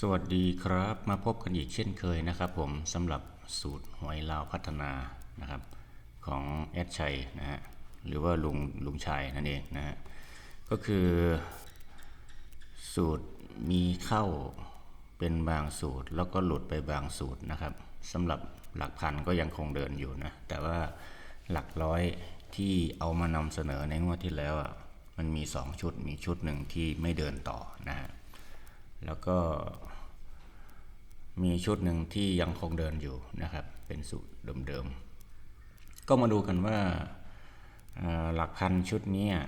สวัสดีครับมาพบกันอีกเช่นเคยนะครับผมสำหรับสูตรหวยลาวพัฒนานะครับของแอดชัยนะฮะหรือว่าลุงลุงชัยนั่นเองนะฮะก็คือ สูตรมีเข้าเป็นบางสูตร แล้วก็หลุดไปบางสูตรนะครับสำหรับหลักพันก็ยังคงเดินอยู่นะแต่ว่าหลักร้อยที่เอามานำเสนอในงวดที่แล้วอะมันมี 2 ชุดมีชุดหนึ่งที่ไม่เดินต่อนะฮะ แล้วก็มีชุดหนึ่งที่ยังคงเดินอยู่นะครับ เป็นสูตรเดิมๆ ก็มาดูกันว่าหลักพันชุดนี้อะ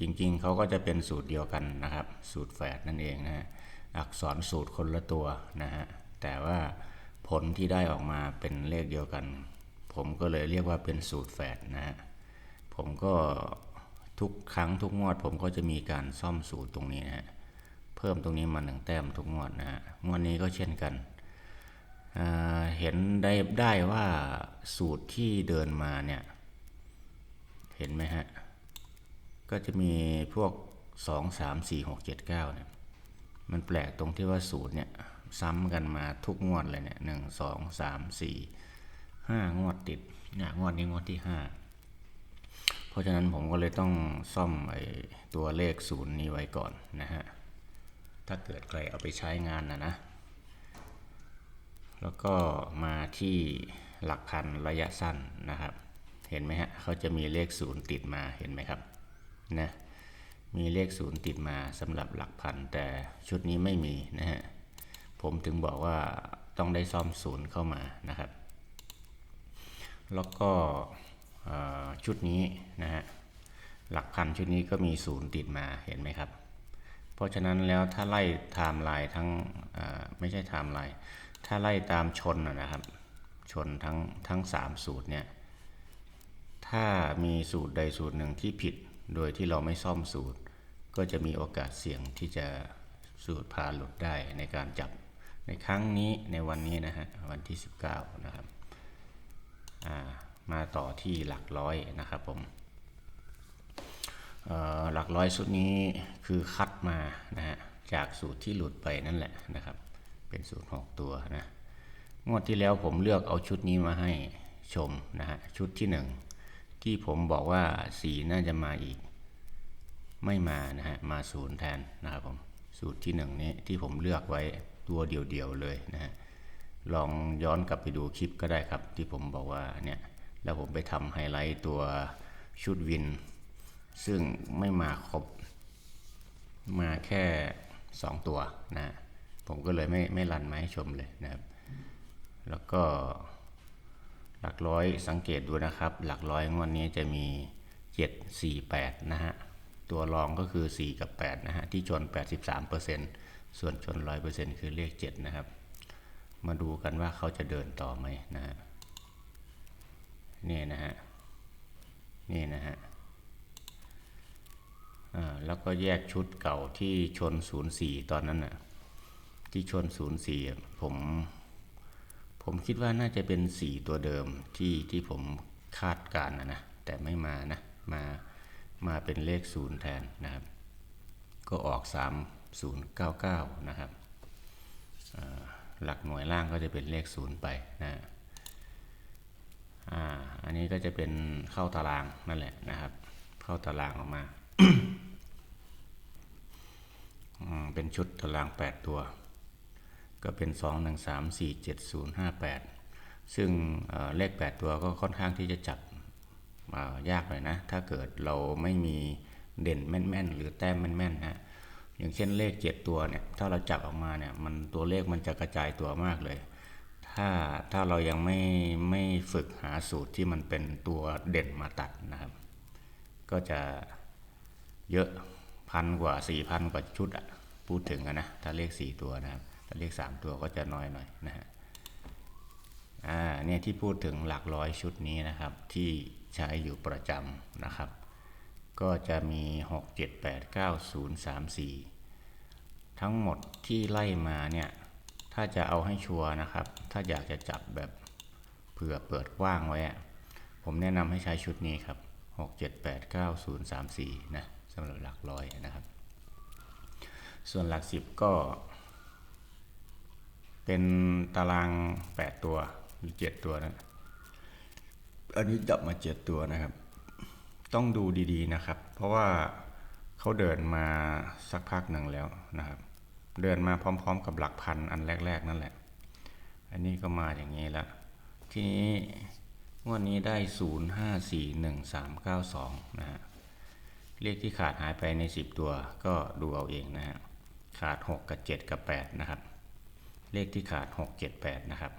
จริงๆเขาก็จะเป็นสูตรเดียวกันนะครับ สูตรแฝดนั่นเองนะฮะอักษรสูตรคนละตัวนะฮะแต่ว่าผลที่ได้ออกมาเป็นเลขเดียวกัน ผมก็เลยเรียกว่าเป็นสูตรแฝดนะฮะผมก็ทุกครั้งทุกงวด ผมก็จะมีการซ่อมสูตรตรงนี้นะฮะ พิ่มตรงนี้มาหนึ่งแต้มทุกงวดนะฮะงวดนี้ก็เช่นกันเห็นได้ได้ว่าสูตรที่เดินมาเนี่ย เห็นไหมฮะ ก็จะมีพวก 2 3 4 6 7 9เนี่ยมันแปลกตรงที่ว่าสูตรเนี่ย ซ้ำกันมาทุกงวดเลยเนี่ยหนึ่งสองสามสี่ห้างวดติดเนี่ยงวดนี้งวดที่ห้าเพราะฉะนั้นผมก็เลยต้องซ่อมไอ้ตัวเลขศูนย์นี้ไว้ก่อนนะฮะ ถ้าเกิดใครเอาไปใช้งานนะนะ แล้วก็มาที่หลักพันระยะสั้นนะครับ เห็นไหมฮะเขาจะมีเลขศูนย์ติดมาเห็นไหมครับนะมีเลขศูนย์ติดมาสำหรับหลักพัน แต่ชุดนี้ไม่มีนะฮะผมถึงบอกว่าต้องได้ซ่อมศูนย์เข้ามานะครับ แล้วก็ชุดนี้นะฮะหลักพันชุดนี้ก็มีศูนย์ติดมาเห็นไหมครับ เพราะฉะนั้นแล้วถ้าไล่ไทม์ไลน์ทั้งไม่ใช่ไทม์ไลน์ถ้าไล่ตามชนนะครับ ชนทั้งทั้งสามสูตรเนี่ยถ้ามีสูตรใดสูตรหนึ่งที่ผิดโดยที่เราไม่ซ่อมสูตร ก็จะมีโอกาสเสี่ยงที่จะสูตรพาหลุดได้ในการจับในครั้งนี้ในวันนี้นะฮะวันที่ 19 นะครับมาต่อที่หลักร้อยนะครับผม หลักร้อยชุดนี้คือคัดมานะฮะจากสูตรที่หลุดไปนั่นแหละนะครับ เป็นสูตร 6 ตัวนะงวดที่แล้วผมเลือกเอาชุดนี้มาให้ชมนะฮะชุดที่ 1 ที่ผมบอกว่าสีน่าจะมาอีก ไม่มานะฮะมาศูนย์แทนนะครับผมสูตรที่ 1 นี้ที่ผมเลือกไว้ตัวเดียวๆเลยนะฮะลองย้อนกลับไปดูคลิปก็ได้ครับ ที่ผมบอกว่าเนี่ยแล้วผมไปทำไฮไลท์ตัวชุดวิน ซึ่งไม่มาครบ มาแค่สองตัวนะ ผมก็เลยไม่ไม่รันมาให้ชมเลยนะครับ แล้วก็หลักร้อยสังเกตดูนะครับ หลักร้อยงวดนี้จะมี 7 4 8 นะฮะ ตัวรองก็คือ 4 กับ 8 นะฮะ ที่ชน 83%ส่วนชน 100%คือเลข 7 นะครับ มาดูกันว่าเขาจะเดินต่อไหมนะฮะนี่นะฮะ นี่นะฮะ แล้วก็แยกชุดเก่าที่ชน 04 ตอนนั้นน่ะที่ชน 04อ่ผมผมคิดว่าน่าจะเป็น 4 ตัวเดิมที่ที่ผมคาดการณ์นะนะแต่ไม่มานะมามาเป็นเลข 0 แทนนะครับ ก็ออก 3099 นะครับหลักหน่วยล่างก็จะเป็นเลข 0 ไปนะอ่าอันนี้ก็จะเป็นเข้าตารางนั่นแหละนะครับ เข้าตารางออกมา เป็นชุดตาราง 8 ตัว ก็เป็น 2 1 3 4 7 0 5 8 ซึ่งเอ่อเลข 8 ตัวก็ค่อนข้างที่จะจับยากเลยนะ ถ้าเกิดเราไม่มีเด่นแม่นๆ หรือแต้มแม่นๆนะอย่างเช่นเลข 7 ตัวเนี่ย ถ้าเราจับออกมาเนี่ย มันตัวเลขมันจะกระจายตัวมากเลย ถ้าถ้าเรายังไม่ไม่ฝึกหาสูตรที่มันเป็นตัวเด่นมาตัดนะครับ ก็จะเยอะพันกว่าสี่พันกว่าชุดอะ พูดถึงอะนะถ้าเลขสี่ตัวนะครับ ถ้าเลขสามตัวก็จะน้อยหน่อยนะฮะอ่าเนี่ยที่พูดถึงหลักร้อยชุดนี้นะครับ ที่ใช้อยู่ประจำนะครับ ก็จะมีหกเจ็ดแปดเก้าศูนย์สามสี่ทั้งหมดที่ไล่มาเนี่ย ถ้าจะเอาให้ชัวร์นะครับ ถ้าอยากจะจับแบบเผื่อเปิดกว้างไว้ ผมแนะนำให้ใช้ชุดนี้ครับ 6 7 8 9 0 3 4 นะสำหรับหลักร้อยนะครับ ส่วนหลักสิบก็ เป็นตารางแปดตัวหรือเจ็ดตัวนะ อันนี้จับมาเจ็ดตัวนะครับ ต้องดูดีๆนะครับ เพราะว่าเขาเดินมาสักพักหนึ่งแล้วนะครับ เดินมาพร้อม ๆ กับหลักพันอันแรก ๆ นั่นแหละ อันนี้ก็มาอย่างนี้ละทีนี้วดนี้ได้ศูนย์ห้าสี่หนึ่งสามเก้าสองนะฮะเลขที่ขาดหายไปใน 10 ตัวก็ดูเอาเองนะฮะ ขาด 6 กับ 7 กับ 8 นะครับ เลขที่ขาด 6 7 8 นะครับ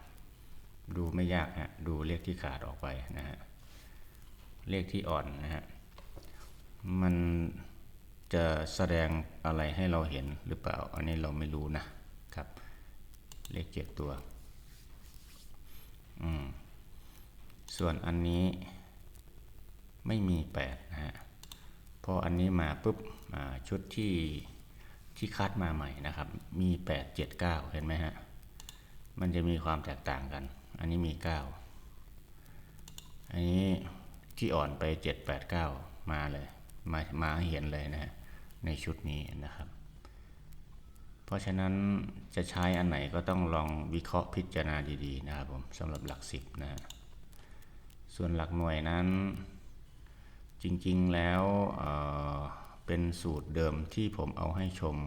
ดูไม่ยากฮะดูเลขที่ขาดออกไปนะฮะเลขที่อ่อนนะฮะมันจะแสดงอะไรให้เราเห็นหรือเปล่า อันนี้เราไม่รู้นะครับ เลขเจ็ดตัว อืม ส่วนอันนี้ไม่มี8นะฮะ พออันนี้มาปุ๊บชุดที่ ที่คัดมาใหม่นะครับ มี 8 7 9 เห็นไหมฮะ มันจะมีความแตกต่างกัน อันนี้มี 9 อันนี้ที่อ่อนไป 7 8 9 มาเลย มามาเห็นเลยนะฮะในชุดนี้นะครับ เพราะฉะนั้นจะใช้อันไหนก็ต้องลองวิเคราะห์พิจารณาดีๆนะครับผมสำหรับหลักสิบนะฮะส่วนหลักหน่วยนั้นจริงๆแล้วเเป็นสูตรเดิมที่ผมเอาให้ชม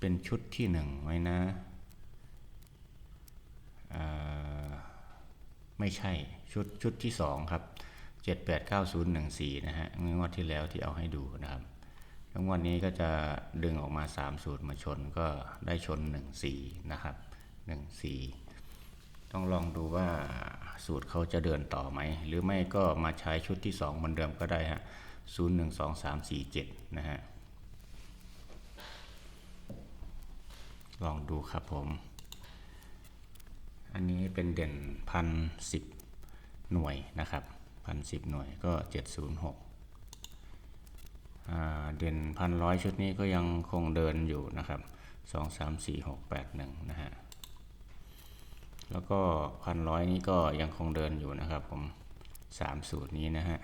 เป็นชุดที่หนึ่งไว้นะไม่ใช่ชุดชุดที่สองครับ 789014 นะฮะงวดที่แล้วที่เอาให้ดูนะครับแล้งวดนี้ก็จะดึงออกมา 3 สูตรมาชนก็ได้ชน 14 นะครับ 14 ต้องลองดูว่าสูตรเขาจะเดินต่อไหม หรือไม่ก็มาใช้ชุดที่ 2 เหมือนเดิมก็ได้ฮะ 0 1 2 3 4 7 นะฮะ ลองดูครับผม อันนี้เป็นเด่นพันสิบหน่วยนะครับพันสิบหน่วยก็ 706เด่นพันร้อยชุดนี้ก็ยังคงเดินอยู่นะครับ2 3 4 6 8 1นะฮะ แล้วก็พันร้อยนี้ก็ยังคงเดินอยู่นะครับผมสามสูตรนี้นะฮะ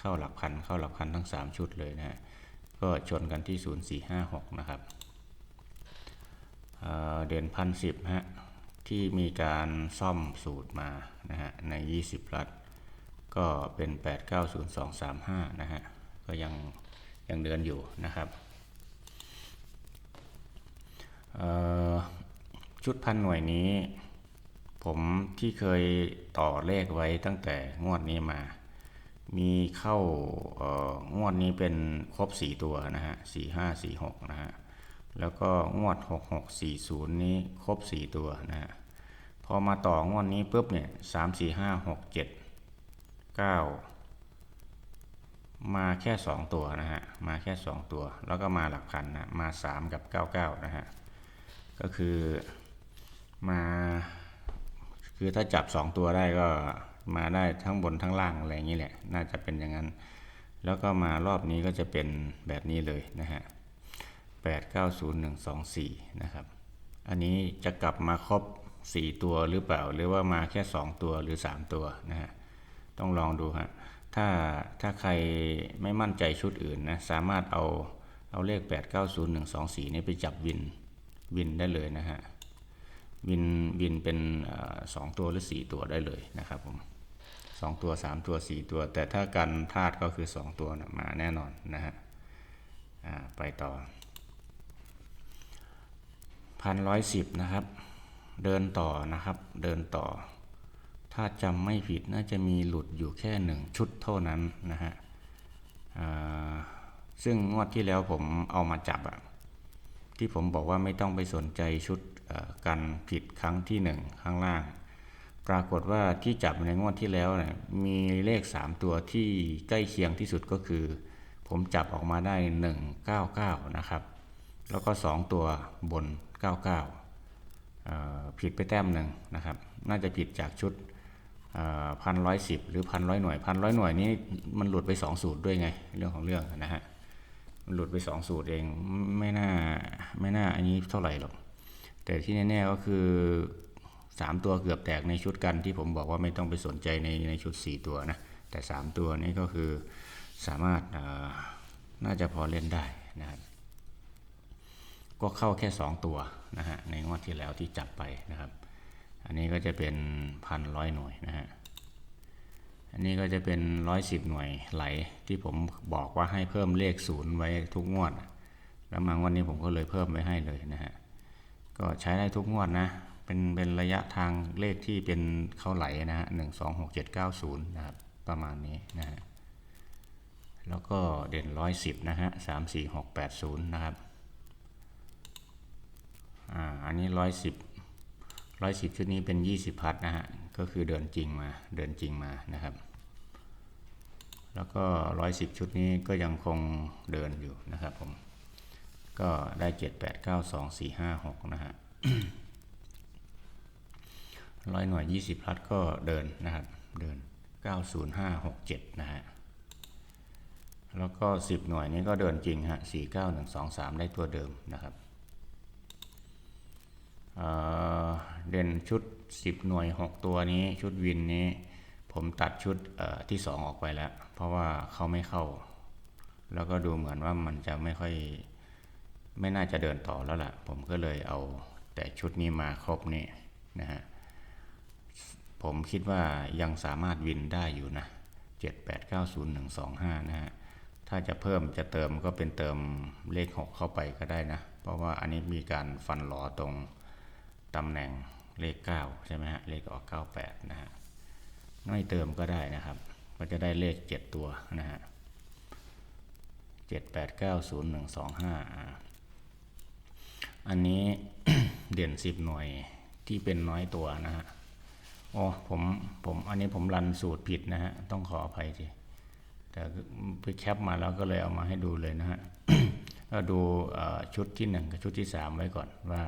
เข้าหลักพันเข้าหลักพันทั้ง 3 ชุดเลยนะฮะก็ชนกันที่ 0456 นะครับเเด่นพันสิบฮะที่มีการซ่อมสูตรมานะฮะใน 20 รัฐ ก็เป็น 890235 นะฮะก็ยังยังเดินอยู่นะครับชุดพันหน่วยนี้ ผมที่เคยต่อเลขไว้ตั้งแต่งวดนี้มา มีเข้างวดนี้เป็นครบ 4 ตัวนะฮะ4 5 4 6นะฮะ แล้วก็งวด 6 6 4 0 นี้ครบ 4 ตัวนะฮะ พอมาต่องวดนี้ปุ๊บเนี่ย3 4 5 6 7 9มาแค่ 2 ตัวนะฮะ มาแค่ 2 ตัว แล้วก็มาหลักพันนะมา 3 กับ 99 นะฮะ ก็คือมา คือถ้าจับ 2 ตัวได้ก็ มาได้ทั้งบนทั้งล่างอะไรอย่างนี้แหละ น่าจะเป็นอย่างนั้น แล้วก็มารอบนี้ก็จะเป็นแบบนี้เลยนะฮะแปดเก้าศูนย์หนึ่งสองสี่นะครับ อันนี้จะกลับมาครบ4ตัวหรือเปล่า หรือว่ามาแค่2ตัวหรือ3ตัวนะฮะ ต้องลองดูฮะ ถ้าถ้าใครไม่มั่นใจชุดอื่นนะ สามารถเอาเอาเลข890124นี้ไปจับวินวินได้เลยนะฮะ วินวินเป็นสองตัวหรือสี่ตัวได้เลยนะครับผมสองตัวสามตัวสี่ตัว แต่ถ้ากันพลาดก็คือสองตัวนะมาแน่นอนนะฮะไปต่อพันร้อยสิบนะครับ เดินต่อนะครับ เดินต่อ ถ้าจำไม่ผิดน่าจะมีหลุดอยู่แค่หนึ่งชุดเท่านั้นนะฮะซึ่งงวดที่แล้วผมเอามาจับอะที่ผมบอกว่าไม่ต้องไปสนใจชุด กันผิดครั้งที่หนึ่งข้างล่าง ปรากฏว่าที่จับในงวดที่แล้วนี่ยมีเลข 3 ตัวที่ใกล้เคียงที่สุดก็คือ ผมจับออกมาได้ 199 นะครับ แล้วก็ 2 ตัวบน 99 ผิดไปแต้มหนึ่งนะครับ น่าจะผิดจากชุดพันร้อยสิบหรือพันร้อยหน่วยพันร้อยหน่วยนี้มันหลุดไป 2 สูตรด้วยไง เรื่องของเรื่องนะฮะมันหลุดไป 2 สูตรเองไม่น่าไม่น่าอันนี้เท่าไหร่หรอก แต่ที่แน่ๆก็คือ 3 ตัวเกือบแตกในชุดกันที่ผมบอกว่าไม่ต้องไปสนใจในในชุด 4 ตัวนะ แต่ 3 ตัวนี้ก็คือสามารถน่าจะพอเล่นได้นะครับก็เข้าแค่ 2 ตัวนะฮะในงวดที่แล้วที่จับไปนะครับ อันนี้ก็จะเป็นพันร้อยหน่วยนะฮะอันนี้ก็จะเป็นร้อยสิบหน่วยไหลที่ผมบอกว่าให้เพิ่มเลขศูนย์ไว้ทุกงวด แล้วมางวันนี้ผมก็เลยเพิ่มไว้ให้เลยนะฮะ ก็ใช้ได้ทุกงวดนะ เป็นเป็นระยะทางเลขที่เป็นเข้าไหลนะฮะหนึ่งสองหกเจ็ดเก้าศูนย์นะครับ ประมาณนี้นะฮะแล้วก็เด่นร้อยสิบนะฮะสามสี่หกแปดศูนย์นะครับอ่าอันนี้ร้อยสิบร้อยสิบชุดนี้เป็นยี่สิบพัดนะฮะ ก็คือเดินจริงมาเดินจริงมานะครับ แล้วก็ร้อยสิบชุดนี้ก็ยังคงเดินอยู่นะครับผม ก็ได้เจ็ดแปดเก้าสองสี่ห้าหกนะฮะร้อยหน่วยยี่สิบพัดก็เดินนะครับ เดินเก้าศูนย์ห้าหกเจ็ดนะฮะ แล้วก็สิบหน่วยนี้ก็เดินจริงฮะสี่เก้าหนึ่งสองสามได้ตัวเดิมนะครับเเด่นชุด 10 หน่วย 6 ตัวนี้ชุดวินนี้ ผมตัดชุดเอ่อที่ 2 ออกไปแล้ว เพราะว่าเขาไม่เข้า แล้วก็ดูเหมือนว่ามันจะไม่ค่อย ไม่น่าจะเดินต่อแล้วล่ะ ผมก็เลยเอาแต่ชุดนี้มาครบนี่นะฮะ ผมคิดว่ายังสามารถวินได้อยู่นะ 7 8 9 0 1 2 5 นะฮะ ถ้าจะเพิ่มจะเติมก็เป็นเติมเลข 6 เข้าไปก็ได้นะ เพราะว่าอันนี้มีการฟันหลอตรงตำแหน่งเลข 9 ใช่ไหมฮะ เลขออก 98 นะฮะไม่เติมก็ได้นะครับ ก็จะได้เลข 7 ตัวนะฮะ 7 8 9 0 1 2 5 อันนี้เด่น10หน่วยที่เป็นน้อยตัวนะฮะอ๋อผมผมอันนี้ผมรันสูตรผิดนะฮะ ต้องขออภัยทีแต่ไปแคปมาแล้วก็เลยเอามาให้ดูเลยนะฮะก็ดูชุดที่1กับชุดที่3ไว้ก่อนว่า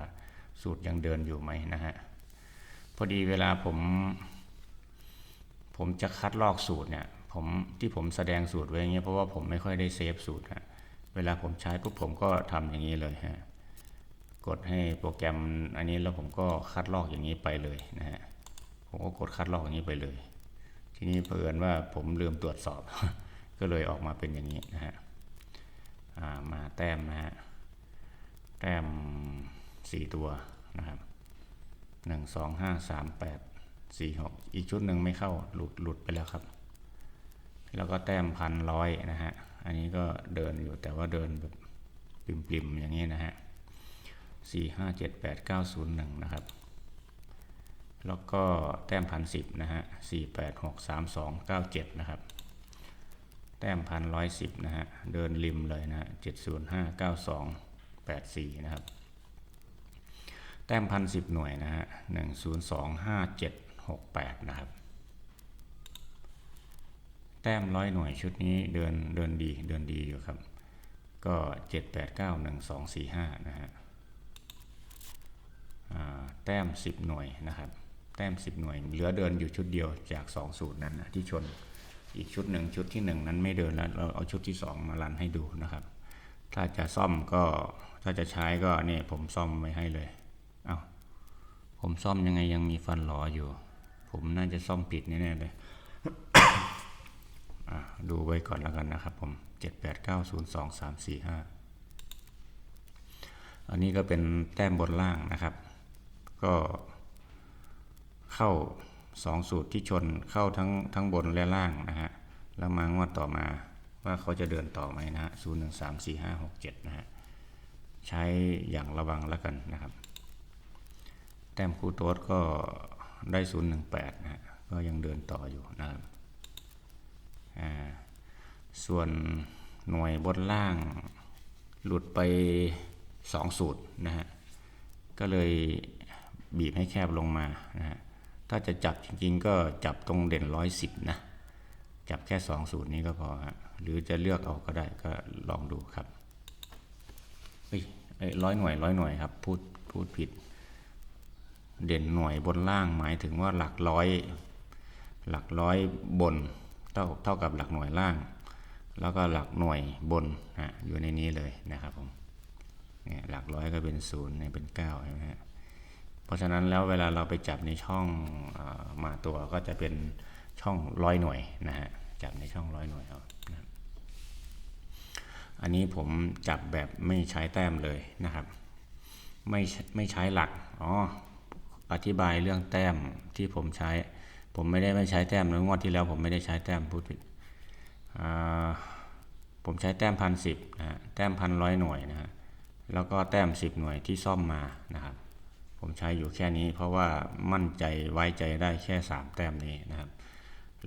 สูตรยังเดินอยู่ไหมนะฮะ พอดีเวลาผม ผมจะคัดลอกสูตรเนี่ยผมที่ผมแสดงสูตรไว้อย่างเงี้ยเพราะว่าผมไม่ค่อยได้เซฟสูตรฮะเวลาผมใช้ปุ๊บผมก็ทำอย่างนี้เลยฮะ กดให้โปรแกรมอันนี้แล้วผมก็คัดลอกอย่างนี้ไปเลยนะฮะผมก็กดคัดลอกอย่างนี้ไปเลย ทีนี้เผอิญว่าผมลืมตรวจสอบ ก็เลยออกมาเป็นอย่างนี้นะฮะามาแต้มนะฮะแต้มสี่ตัวนะครับหนึ่งสองห้าสามแปดสี่หกอีกชุดหนึ่งไม่เข้าหลุดหลุดไปแล้วครับ แล้วก็แต้มพันร้อยนะฮะ อันนี้ก็เดินอยู่แต่ว่าเดินแบบปริมๆอย่างนี้นะฮะ สี่ห้าเจ็ดแปดเก้าศูนย์หนึ่งนะครับ แล้วก็แต้มพันสิบนะฮะสี่แปดหกสามสองเก้าเจ็ดนะครับ แต้มพันร้อยสิบนะฮะ เดินริมเลยนะฮะเจ็ดศูนย์ห้าเก้าสองแปดสี่นะครับ แต้มพันสิบหน่วยนะฮะหนึ่งศูนย์สองห้าเจ็ดหกแปดนะครับแต้มร้อยหน่วยชุดนี้เดินเดินดีเดินดีอยู่ครับ ก็เจ็ดแปดเก้าหนึ่งสองสี่ห้านะฮะ แต้มสิบหน่วยนะครับ แต้มสิบหน่วย เหลือเดินอยู่ชุดเดียวจากสองสูตรนั้นนะที่ชนอีกชุดหนึ่งชุดที่หนึ่งนั้นไม่เดินแล้วเราเอาชุดที่สองมารันให้ดูนะครับ ถ้าจะซ่อมก็ถ้าจะใช้ก็นี่ผมซ่อมไว้ให้เลยเอาผมซ่อมยังไงยังมีฟันหลออยู่ ผมน่าจะซ่อมผิดแน่ๆเลยดูไว้ก่อนแล้วกันนะครับผมเจ็ดแปดเก้าศูนย์สองสามสี่ห้าอันนี้ก็เป็นแต้มบนล่างนะครับ ก็เข้าสองสูตรที่ชนเข้าทั้งทั้งบนและล่างนะฮะแล้วมางวดต่อมาว่าเขาจะเดินต่อไหมนะฮะศูนย์หนึ่งสามสี่ห้าหกเจ็ดนะฮะใช้อย่างระวังแล้วกันนะครับ แต้มคูโต๊ดก็ได้018นะฮะก็ยังเดินต่ออยู่นะครับอ่าส่วนหน่วยบนล่าง หลุดไป2สูตรนะฮะก็เลย บีบให้แคบลงมานะฮะถ้าจะจับจริงๆ ก็จับตรงเด่น110นะ จับแค่2สูตรนี้ก็พอฮะหรือจะเลือกเอาก็ได้ก็ลองดูครับร้อยหน่วยร้อยหน่วยครับพูดพูดผิด เด่นหน่วยบนล่างหมายถึงว่าหลักร้อย หลักร้อยบนเท่าเท่ากับหลักหน่วยล่าง แล้วก็หลักหน่วยบนฮะอยู่ในนี้เลยนะครับผมเนี่ยหลักร้อยก็เป็นศูนย์เนี่ยเป็นเก้าใช่ไหมฮะ เพราะฉะนั้นแล้วเวลาเราไปจับในช่องอมาตัวก็จะเป็นช่องร้อยหน่วยนะฮะจับในช่องร้อยหน่วยเอานะอันนี้ผมจับแบบไม่ใช้แต้มเลยนะครับ ไม่ไม่ใช้หลักอ๋ออธิบายเรื่องแต้มที่ผมใช้ ผมไม่ได้ไม่ใช้แต้มนะงวดที่แล้วผมไม่ได้ใช้แต้มพูดผิดผมใช้แต้มพันสิบนะฮะแต้มพันร้อยหน่วยนะฮะแล้วก็แต้มสิบหน่วยที่ซ่อมมานะครับ ผมใช้อยู่แค่นี้ เพราะว่ามั่นใจไว้ใจได้แค่สามแต้มนี้นะครับ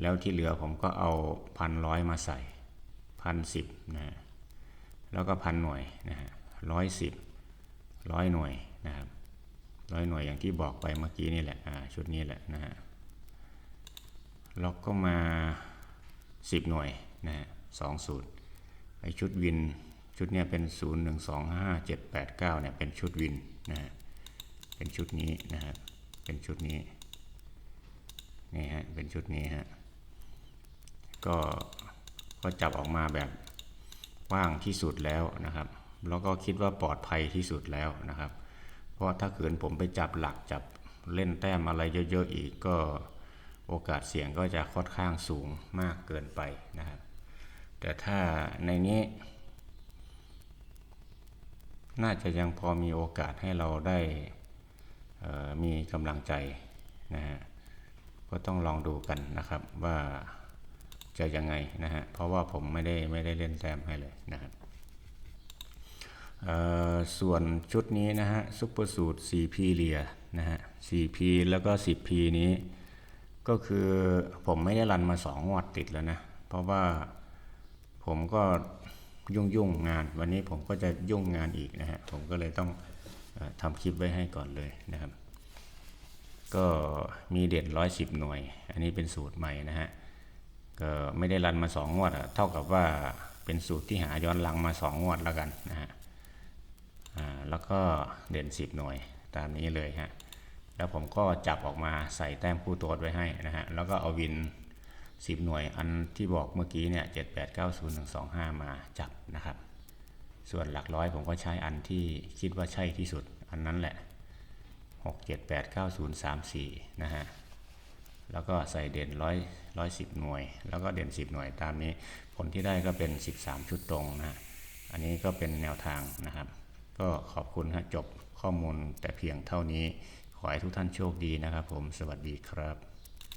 แล้วที่เหลือผมก็เอาพันร้อยมาใส่พันสิบนะแล้วก็พันหน่วยนะฮะร้อยสิบร้อยหน่วยนะครับร้อยหน่วยอย่างที่บอกไปเมื่อกี้นี่แหละชุดนี้แหละนะฮะล้วก็มาสิบหน่วยนะฮะสองสูตรไอชุดวินชุดเนี้ยเป็นศูนย์หนึ่งสองห้าเจ็ดแปดเก้าเนี่ยเป็นชุดวินนะฮะ เป็นชุดนี้นะฮะ เป็นชุดนี้ นี่ฮะ เป็นชุดนี้ฮะ ก็ก็จับออกมาแบบว่างที่สุดแล้วนะครับ แล้วก็คิดว่าปลอดภัยที่สุดแล้วนะครับ เพราะถ้าเกิดผมไปจับหลักจับเล่นแต้มอะไรเยอะๆอีกก็โอกาสเสี่ยงก็จะค่อนข้างสูงมากเกินไปนะครับ แต่ถ้าในนี้ น่าจะยังพอมีโอกาสให้เราได้ มีกำลังใจนะฮะก็ต้องลองดูกันนะครับว่าจะยังไงนะฮะเพราะว่าผมไม่ได้ไม่ได้เล่นแต้มให้เลยนะครับส่วนชุดนี้นะฮะซุปเปอร์สูตร 4P เลียนะฮะ 4P แล้วก็ 10P นี้ ก็คือผมไม่ได้รันมา2งวดติดแล้วนะ เพราะว่าผมก็ยุ่งยุ่งงาน วันนี้ผมก็จะยุ่งงานอีกนะฮะ ผมก็เลยต้อง ทำคลิปไว้ให้ก่อนเลยนะครับ ก็มีเด่นร้อยสิบหน่วย อันนี้เป็นสูตรใหม่นะฮะ ก็ไม่ได้รันมาสองงวดเท่ากับว่าเป็นสูตรที่หาย้อนหลังมาสองงวดแล้วกันนะฮะแล้วก็เด่นสิบหน่วยตามนี้เลยฮะ แล้วผมก็จับออกมาใส่แต้มคู่ตัวไว้ให้นะฮะ แล้วก็เอาวินสิบหน่วยอันที่บอกเมื่อกี้เนี่ยเจ็ดแปดเก้าศูนย์หนึ่งสองห้ามาจับนะครับ ส่วนหลักร้อยผมก็ใช้อันที่คิดว่าใช่ที่สุดอันนั้นแหละหกเจ็ดแปดเก้าศูนย์สามสี่นะฮะ แล้วก็ใส่เด่นร้อยร้อยสิบหน่วย แล้วก็เด่นสิบหน่วยตามนี้ ผลที่ได้ก็เป็นสิบสามชุดตรงนะฮะอันนี้ก็เป็นแนวทางนะครับ ก็ขอบคุณฮะจบข้อมูลแต่เพียงเท่านี้ ขอให้ทุกท่านโชคดีนะครับผม สวัสดีครับ